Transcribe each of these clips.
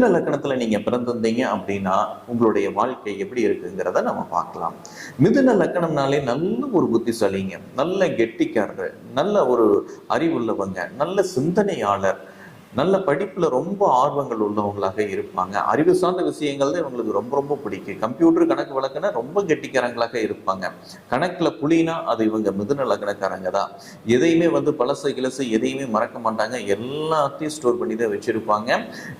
மிதுன லக்கணத்துல நீங்க பிறந்திருந்தீங்க அப்படின்னா உங்களுடைய வாழ்க்கை எப்படி இருக்குங்கிறத நம்ம பார்க்கலாம். மிதுன லக்கணம்னாலே நல்ல ஒரு புத்திசாலிங்க நல்ல கெட்டிக்காரர் நல்ல ஒரு அறிவுள்ளவங்க நல்ல சிந்தனையாளர் நல்ல படிப்புல ரொம்ப ஆர்வங்கள் உள்ளவங்களாக இருப்பாங்க. அறிவு சார்ந்த விஷயங்கள் தான் இவங்களுக்கு ரொம்ப ரொம்ப பிடிக்கும். கம்ப்யூட்டர் கணக்கு வழக்குனா ரொம்ப கெட்டிக்காரங்களாக இருப்பாங்க. கணக்குல புலினா அது இவங்க மிதுன லக்னக்காரங்க தான். எதையுமே வந்து பழசு கிளசு எதையுமே மறக்க மாட்டாங்க. எல்லாத்தையும் ஸ்டோர் பண்ணி தான் வச்சிருப்பாங்க.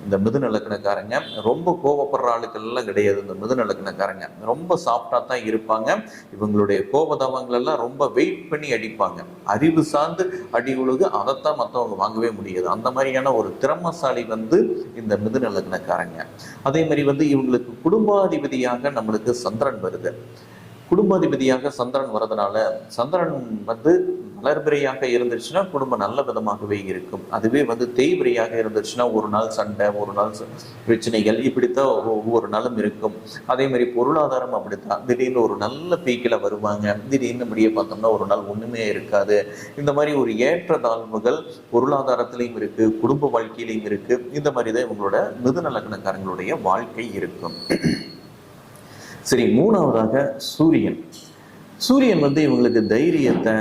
இந்த மிதுன லக்னக்காரங்க ரொம்ப கோவப்படுற ஆளுக்கள் எல்லாம் கிடையாது. இந்த மிதுன லக்னக்காரங்க ரொம்ப சாஃப்டா தான் இருப்பாங்க. இவங்களுடைய கோபதாபங்கள் எல்லாம் ரொம்ப வெயிட் பண்ணி அடிப்பாங்க. அறிவு சார்ந்து அடி உழுகு அதைத்தான் மற்றவங்க வாங்கவே முடியாது. அந்த மாதிரியான ஒரு திறமசாலி வந்து இந்த மிதுன லக்னக்காரங்க. அதே மாதிரி வந்து இவங்களுக்கு குடும்பாதிபதியாக நம்மளுக்கு சந்திரன் வருது. குடும்பாதிபதியாக சந்திரன் வரதுனால சந்திரன் வந்து மலர்பிரையாக இருந்துச்சுன்னா குடும்பம் நல்ல விதமாகவே இருக்கும். அதுவே வந்து தேய்பிரையாக இருந்துச்சுன்னா ஒரு நாள் சண்டை ஒரு நாள் பிரச்சனைகள் இப்படித்தான் ஒவ்வொரு- நாளும் இருக்கும். அதே மாதிரி பொருளாதாரம் அப்படித்தான். திடீர்னு ஒரு நல்ல பீக்கில் வருவாங்க. திடீர்னு முடிய பார்த்தோம்னா ஒரு நாள் ஒன்றுமே இருக்காது. இந்த மாதிரி ஒரு ஏற்ற தாழ்வுகள் பொருளாதாரத்திலையும் இருக்கு குடும்ப வாழ்க்கையிலையும் இருக்கு. இந்த மாதிரி தான் இவங்களோட மிதுநலக்கணக்காரங்களுடைய வாழ்க்கை இருக்கும். சரி மூணாவதாக சூரியன். சூரியன் வந்து இவங்களுக்கு தைரியத்தை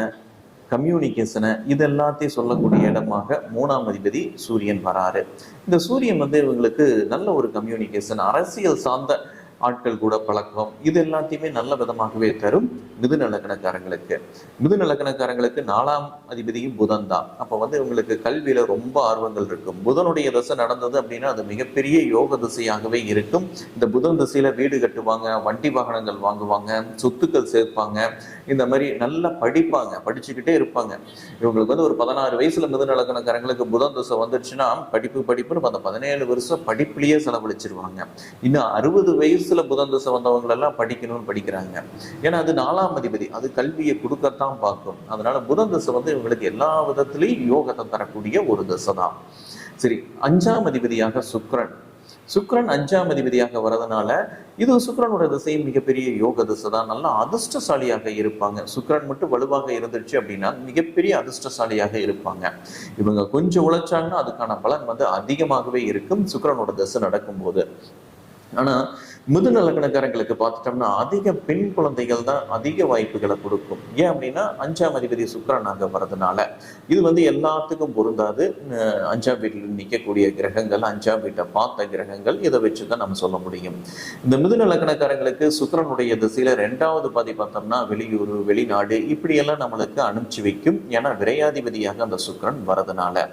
கம்யூனிகேஷனை இது எல்லாத்தையும் சொல்லக்கூடிய இடமாக மூணாம் அதிபதி சூரியன் வராரு. இந்த சூரியன் வந்து இவங்களுக்கு நல்ல ஒரு கம்யூனிகேஷன் அரசியல் சார்ந்த ஆட்கள் கூட பழக்கம் இது எல்லாத்தையுமே நல்ல விதமாகவே தரும் மிதுன இலக்கணக்காரங்களுக்கு மிதுன இலக்கணக்காரங்களுக்கு நாலாம் அதிபதியும் புதன் தான். அப்போ வந்து இவங்களுக்கு கல்வியில ரொம்ப ஆர்வங்கள் இருக்கும். புதனுடைய தசை நடந்தது அப்படின்னா அது மிகப்பெரிய யோக திசையாகவே இருக்கும். இந்த புதன் திசையில வீடு கட்டுவாங்க வண்டி வாகனங்கள் வாங்குவாங்க சொத்துக்கள் சேர்ப்பாங்க. இந்த மாதிரி நல்லா படிப்பாங்க படிச்சுக்கிட்டே இருப்பாங்க. இவங்களுக்கு வந்து ஒரு பதினாறு வயசுல மிதுன இலக்கணக்காரங்களுக்கு புதன் தசை வந்துடுச்சுன்னா படிப்பு படிப்புன்னு அந்த பதினேழு வருஷம் படிப்புலயே செலவழிச்சிருவாங்க. இன்னும் அறுபது சில புதன் திசை வந்தவங்க எல்லாம் படிக்கணும்னு படிக்கிறாங்க. ஏன்னா அது நாலாம் அதிபதி. அது கல்வியை கொடுக்கத்தான் பார்க்கும். அதனால புதன் திசை வந்து இவங்களுக்கு எல்லா விதத்திலையும் யோகத்தை தரக்கூடிய ஒரு திசை தான். சரி அஞ்சாம் அதிபதியாக சுக்ரன் சுக்ரன் அஞ்சாம் அதிபதியாக வரதுனால இது சுக்கிரனோட திசை மிகப்பெரிய யோக திசை தான். நல்லா அதிர்ஷ்டசாலியாக இருப்பாங்க. சுக்ரன் மட்டும் வலுவாக இருந்துச்சு அப்படின்னா மிகப்பெரிய அதிர்ஷ்டசாலியாக இருப்பாங்க. இவங்க கொஞ்சம் உழைச்சாங்கன்னா அதுக்கான பலன் வந்து அதிகமாகவே இருக்கும். சுக்ரனோட திசை நடக்கும்போது. ஆனா மிதுன லக்னக்காரங்களுக்கு பார்த்துட்டோம்னா அதிக பெண் குழந்தைகள் தான் அதிக வாய்ப்புகளை கொடுக்கும். ஏன் அப்படின்னா அஞ்சாம் அதிபதி சுக்கிரனாக வரதுனால இது வந்து எல்லாத்துக்கும் பொருந்தாது. அஞ்சாம் வீட்டில் நிற்கக்கூடிய கிரகங்கள் அஞ்சாம் வீட்டை பார்த்த கிரகங்கள் இதை வச்சு தான் நம்ம சொல்ல முடியும். இந்த மிதுன லக்னக்காரங்களுக்கு சுக்கரனுடைய திசையில ரெண்டாவது பாதி பார்த்தோம்னா வெளியூர் வெளிநாடு இப்படியெல்லாம் நம்மளுக்கு அனுப்பிச்சு வைக்கும். ஏன்னா விரையாதிபதியாக அந்த சுக்கரன் வரதுனால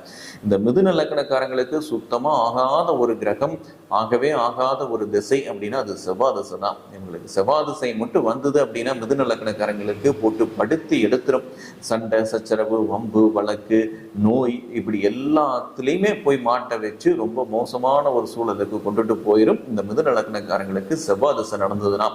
இந்த மிதுன லக்னக்காரங்களுக்கு சுத்தமா ஆகாத ஒரு கிரகம் ஆகவே ஆகாத ஒரு திசை அப்படின்னா அது செவ்வாய் திசை தான். இவங்களுக்கு செவ்வாய் திசை மட்டும் வந்தது அப்படின்னா மிதுன லக்னக்காரங்களுக்கு போட்டு படுத்து எடுத்துரும். சண்டை சச்சரவு வம்பு வழக்கு நோய் இப்படி எல்லாத்துலேயுமே போய் மாட்ட வச்சு ரொம்ப மோசமான ஒரு சூழலுக்கு கொண்டுட்டு போயிடும் இந்த மிதுன செவ்வாதசை செவ்வாய் திசை நடந்ததுன்னா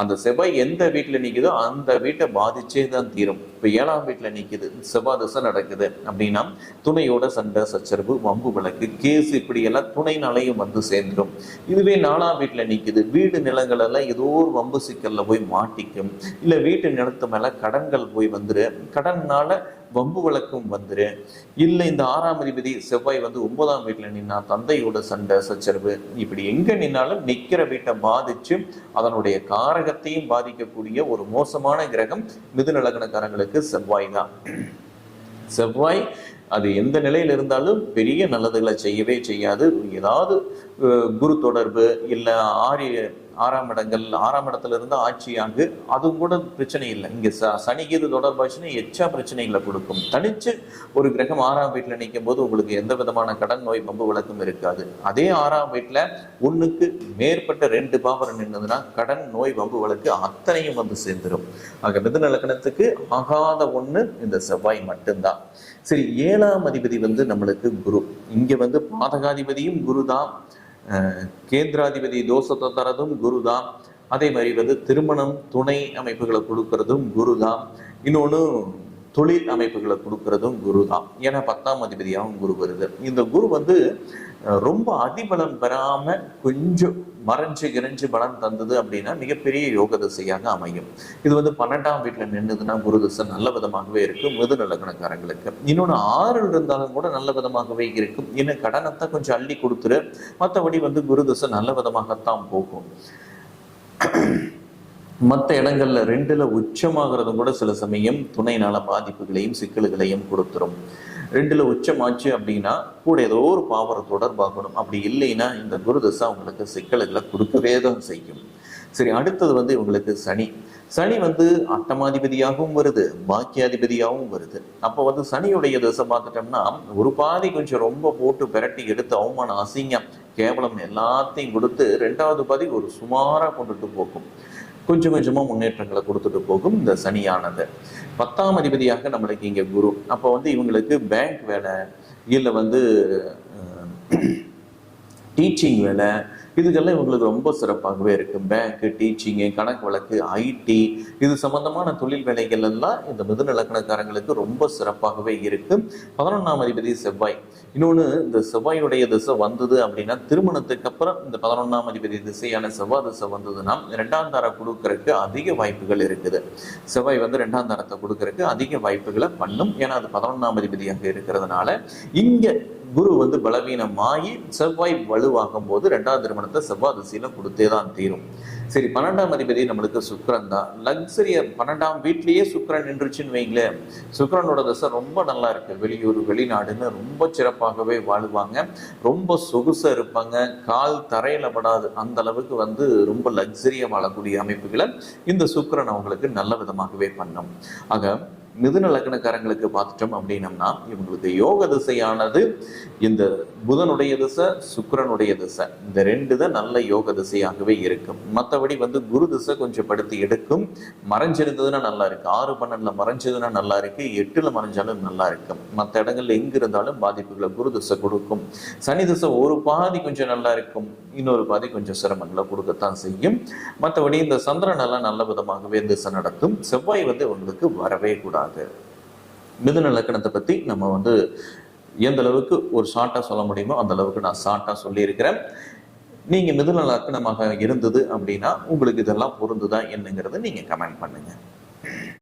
அந்த செவ்வாய் எந்த வீட்டில் நிற்குதோ அந்த வீட்டை பாதிச்சே தான் தீரும். இப்போ ஏழாம் வீட்டில் நிற்குது செவ்வாய் திசை நடக்குது அப்படின்னா துணையோட சண்டை சச்சரவு வம்பு வழக்கு கேஸ் இப்படி எல்லாம் துணைனாலையும் வந்து சேர்ந்துடும் இதுவே நாலாம் வீட்டில் நிற்குது வீடு நிலங்கள் எல்லாம் ஏதோ ஒரு வம்பு சிக்கல்ல போய் மாட்டிக்கும். இல்லை வீட்டு நிலத்து மேல கடன்கள் போய் வந்துரு. கடன்னால வம்பு வழக்கம் வந்துரு. இல்லை இந்த ஆறாம் அதிபதி செவ்வாய் வந்து ஒன்பதாம் வீட்டில் நின்னா தந்தையோட சண்டை சச்சரவு. இப்படி எங்க நின்னாலும் நிற்கிற வீட்டை பாதிச்சு அதனுடைய காரகத்தையும் பாதிக்கக்கூடிய ஒரு மோசமான கிரகம் மிதுநலகணக்காரங்களுக்கு செவ்வாய் தான். செவ்வாய் அது எந்த நிலையில் இருந்தாலும் பெரிய நல்லதுகளை செய்யவே செய்யாது. ஏதாவது குரு தொடர்பு இல்லை ஆரிய ஆறாம் இடங்கள் ஆறாம் இடத்துல இருந்து ஆட்சியாகு அதுவும் கூட பிரச்சனை இல்லை. இங்க ச சனிக்கு தொடர்பாச்சுன்னா எச்சா பிரச்சனைகளை கொடுக்கும். தனிச்சு ஒரு கிரகம் ஆறாம் வீட்டுல நிற்கும் போது உங்களுக்கு எந்த விதமான கடன் நோய் பம்பு வழக்கம் இருக்காது. அதே ஆறாம் வீட்டுல ஒண்ணுக்கு மேற்பட்ட ரெண்டு பாவரம் நின்றதுன்னா கடன் நோய் வம்பு வழக்கு அத்தனையும் வந்து சேர்ந்துடும் ஆக மிதன லக்கணத்துக்கு ஆகாத ஒண்ணு இந்த செவ்வாய் மட்டும்தான். சரி ஏழாம் அதிபதி வந்து நம்மளுக்கு குரு. இங்க வந்து பாதகாதிபதியும் குரு தான் கேந்திராதிபதி தோஷத்தை தரதும் குரு தான் அதே மாதிரி வந்து திருமணம் துணை அமைப்புகளை கொடுக்கறதும் குரு தான் இன்னொன்று தொழில் அமைப்புகளை கொடுக்கறதும் குரு தான் ஏன்னா பத்தாம் அதிபதியாகவும் குரு வருது. இந்த குரு வந்து ரொம்ப அதிபலம் பெறாம கொஞ்சம் மறைஞ்சு கிரைஞ்சு பலம் தந்தது அப்படின்னா மிகப்பெரிய யோக திசையாக அமையும். இது வந்து பன்னெண்டாம் வீட்டில் நின்றுதுன்னா குரு திசை நல்ல விதமாகவே இருக்கும். மிதுன நலக்கணக்காரங்களுக்கு இன்னொன்று ஆறு இருந்தாலும் கூட நல்ல விதமாகவே இருக்கும். இன்னும் கடனத்தை கொஞ்சம் அள்ளி கொடுத்துரு. மற்றபடி வந்து குரு திசை நல்ல விதமாகத்தான் போகும். மற்ற இடங்கள்ல ரெண்டுல உச்சமாகிறதும் கூட சில சமயம் துணை நல பாதிப்புகளையும் சிக்கல்களையும் கொடுத்துரும். ரெண்டுல உச்சமாச்சு அப்படின்னா கூட ஏதோ ஒரு பாவர தொடர்பாகணும். அப்படி இல்லைன்னா இந்த குருதசை அவங்களுக்கு சிக்கல்களை கொடுக்கவே தான் செய்யும். சரி அடுத்தது வந்து இவங்களுக்கு சனி. சனி வந்து அட்டமாதிபதியாகவும் வருது பாக்கியாதிபதியாகவும் வருது. அப்போ வந்து சனியுடைய திசை பார்த்துட்டோம்னா ஒரு பாதி கொஞ்சம் ரொம்ப போட்டு பிரட்டி எடுத்து அவமானம் அசிங்கம் கேவலம் எல்லாத்தையும் கொடுத்து ரெண்டாவது பாதி ஒரு சுமாராக கொண்டுட்டு போகும். கொஞ்சம் கொஞ்சமா முன்னேற்றங்களை கொடுத்துட்டு போகும் இந்த சனியானது. பத்தாம் அதிபதியாக நம்மளுக்கு இங்க குரு. அப்போ வந்து இவங்களுக்கு பேங்க் வேலை இல்லை வந்து டீச்சிங் வேலை இதுக்கெல்லாம் இவங்களுக்கு ரொம்ப சிறப்பாகவே இருக்கு. பேங்க் டீச்சிங்கு கணக்கு வழக்கு ஐடி இது சம்பந்தமான தொழில் வேலைகள் எல்லாம் இந்த மிதுன லக்னக்காரங்களுக்கு ரொம்ப சிறப்பாகவே இருக்கு. பதினொன்றாம் அதிபதி செவ்வாய். இன்னொன்று இந்த செவ்வாயுடைய திசை வந்தது அப்படின்னா திருமணத்துக்கு அப்புறம் இந்த பதினொன்றாம் அதிபதி திசையான செவ்வாய் திசை வந்ததுன்னா ரெண்டாம் தாரம் கொடுக்கறதுக்கு அதிக வாய்ப்புகள் இருக்குது. செவ்வாய் வந்து ரெண்டாம் தாரத்தை கொடுக்கறதுக்கு அதிக வாய்ப்புகளை பண்ணும். ஏன்னா அது பதினொன்றாம் அதிபதியாக இருக்கிறதுனால இங்கே குரு வந்து பலவீனமாகி செவ்வாய் வலுவாகும் போது ரெண்டாவது திருமணத்தை செவ்வாய் கொடுத்தே தான் தீரும். சரி பன்னெண்டாம் அதிபதி நம்மளுக்கு சுக்கரன் தான். லக்ஸரிய பன்னெண்டாம் வீட்லயே சுக்கரன் நின்றுச்சுன்னு வைங்களேன். சுக்கரனோட தசை ரொம்ப நல்லா இருக்கு. வெளியூர் வெளிநாடுன்னு ரொம்ப சிறப்பாகவே வாழ்வாங்க. ரொம்ப சொகுசா இருப்பாங்க. கால் தரையில படாது. அந்த அளவுக்கு வந்து ரொம்ப லக்ஸரியா வாழக்கூடிய அமைப்புகளை இந்த சுக்கரன் அவங்களுக்கு நல்ல விதமாகவே பண்ணும். ஆக மிதுன லக்னக்காரங்களுக்கு பார்த்துட்டோம் அப்படின்னம்னா இவங்களுக்கு யோக திசையானது இந்த புதனுடைய திசை சுக்கிரனுடைய திசை. இந்த ரெண்டு தான் நல்ல யோக திசையாகவே இருக்கும். மற்றபடி வந்து குரு திசை கொஞ்சம் படுத்து எடுக்கும். மறைஞ்சிருந்ததுன்னா நல்லா இருக்கு. ஆறு பன்னெண்டுல மறைஞ்சதுன்னா நல்லா இருக்கு. எட்டுல மறைஞ்சாலும் நல்லா இருக்கும் மற்ற இடங்கள்ல எங்க இருந்தாலும் பாதிப்புகளை குரு திசை கொடுக்கும். சனி திசை ஒரு பாதி கொஞ்சம் நல்லா இருக்கும். இன்னொரு பாதி கொஞ்சம் சிரமங்களை கொடுக்கத்தான் செய்யும். மற்றபடி இந்த சந்திரன் எல்லாம் நல்ல விதமாகவே திசை நடத்தும். செவ்வாய் வந்து உங்களுக்கு வரவே கூடாது. மிதுன லக்கணத்தை பத்தி நம்ம வந்து எந்த அளவுக்கு ஒரு ஷார்ட்டா சொல்ல முடியுமோ அந்த அளவுக்கு நான் ஷார்ட்டா சொல்லியிருக்கிறேன். நீங்க மிதுன லக்கணமாக இருந்தது அப்படின்னா உங்களுக்கு இதெல்லாம் பொருந்துதா என்னங்கிறத நீங்க கமெண்ட் பண்ணுங்க.